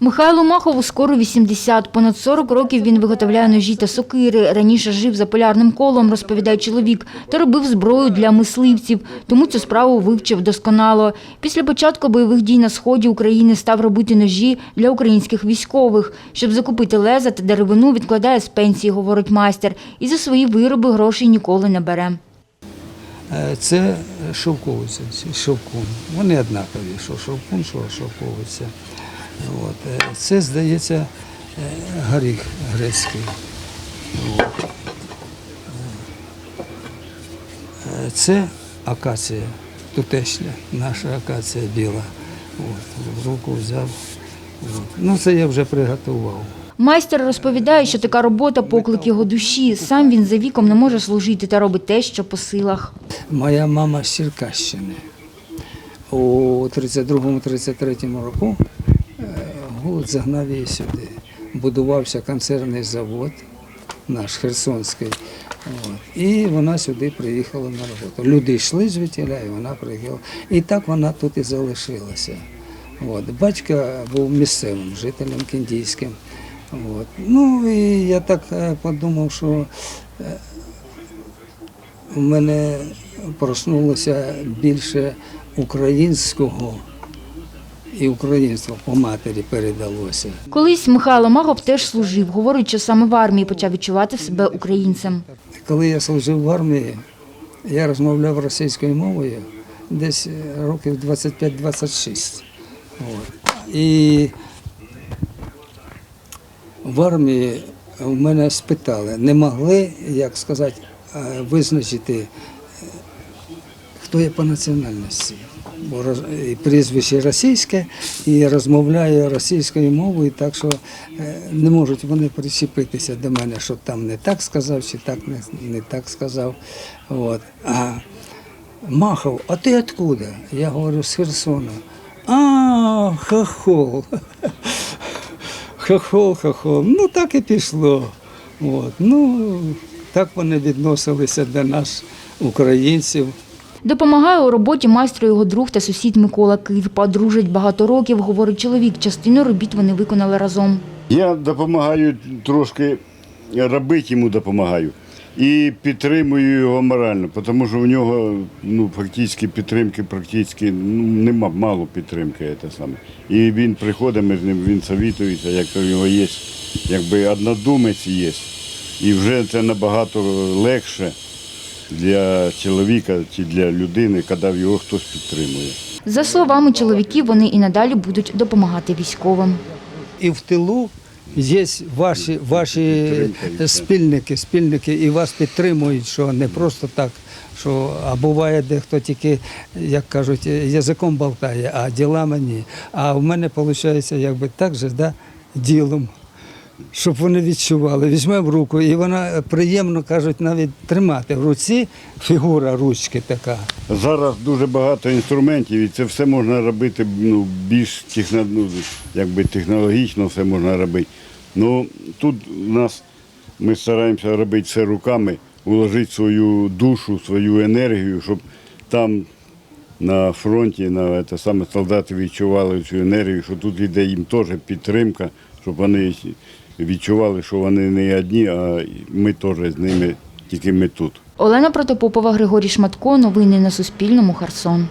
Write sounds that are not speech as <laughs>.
Михайлу Махову скоро 80. Понад 40 років він виготовляє ножі та сокири. Раніше жив за полярним колом, розповідає чоловік, та робив зброю для мисливців, тому цю справу вивчив досконало. Після початку бойових дій на сході України став робити ножі для українських військових. Щоб закупити леза та деревину, відкладає з пенсії, говорить майстер, і за свої вироби грошей ніколи не бере. Е, Це шовковиця, шовкун. Вони однакові, що шовкун, що шовковиця. От. е, Це, здається, е, горіх грецький. От. Е, Це акація, тутешня, наша акація біла. От. В руку взяв. От. Ну, це я вже приготував. Майстер розповідає, що така робота поклик його душі. Сам він за віком не може служити та робить те, що по силах. Моя мама з Черкащини. У 32-33 року голод загнав її сюди. Будувався концерний завод, наш Херсонський. От. І вона сюди приїхала на роботу. Люди йшли звідтіля, і вона приїхала. І так вона тут і залишилася. От. Батько був місцевим жителем кіндійським. От. Ну і я так е, подумав, що у мене проснулося більше українського і українство по матері передалося. Колись Михайло Магов теж служив. Говорить, що саме в армії почав відчувати себе українцем. Коли я служив в армії, я розмовляв російською мовою десь років 25-26. І в армії в мене спитали, не могли, як сказати, е, визначити, е, хто я по національності. І прізвище російське, і розмовляю російською мовою, так що е, не можуть вони причепитися до мене, що там не так сказав, чи так не, не так сказав. От. А Махов, а ти откуда? Я говорю, з Херсона. А, хохол. <laughs> Хохол, хохол. Ну так і пішло. От. Ну, так вони відносилися до нас, українців. Допомагає у роботі майстру його друг та сусід Микола Кирпа. Дружать багато років, говорить чоловік. Частину робіт вони виконали разом. Я допомагаю трошки робити йому допомагаю. І підтримую його морально, тому що в нього ну, фактично підтримки практично ну, нема мало підтримки. Це саме. І він приходить, ми з ним він совітується, як в нього є, якби однодумець є. І вже це набагато легше для чоловіка чи для людини, коли його хтось підтримує. За словами чоловіків, вони і надалі будуть допомагати військовим. і в тилу є ваші, ваші спільники, спільники, і вас підтримують, що не просто так. Що, а буває дехто тільки, як кажуть, язиком болтає, а ділами ні. А в мене виходить, якби так же, да, ділом, щоб вони відчували. Візьмемо в руку, і вона приємно кажуть, навіть тримати в руці фігура ручки така. Зараз дуже багато інструментів, і це все можна робити ну, більш техно, ну, якби технологічно все можна робити. Ну, тут у нас ми стараємося робити все руками, вложити свою душу, свою енергію, щоб там на фронті на це саме солдати відчували цю енергію, що тут йде їм теж підтримка, щоб вони відчували, що вони не одні, а ми теж з ними, тільки ми тут. Олена Протопопова, Григорій Шматко. Новини на Суспільному. Херсон.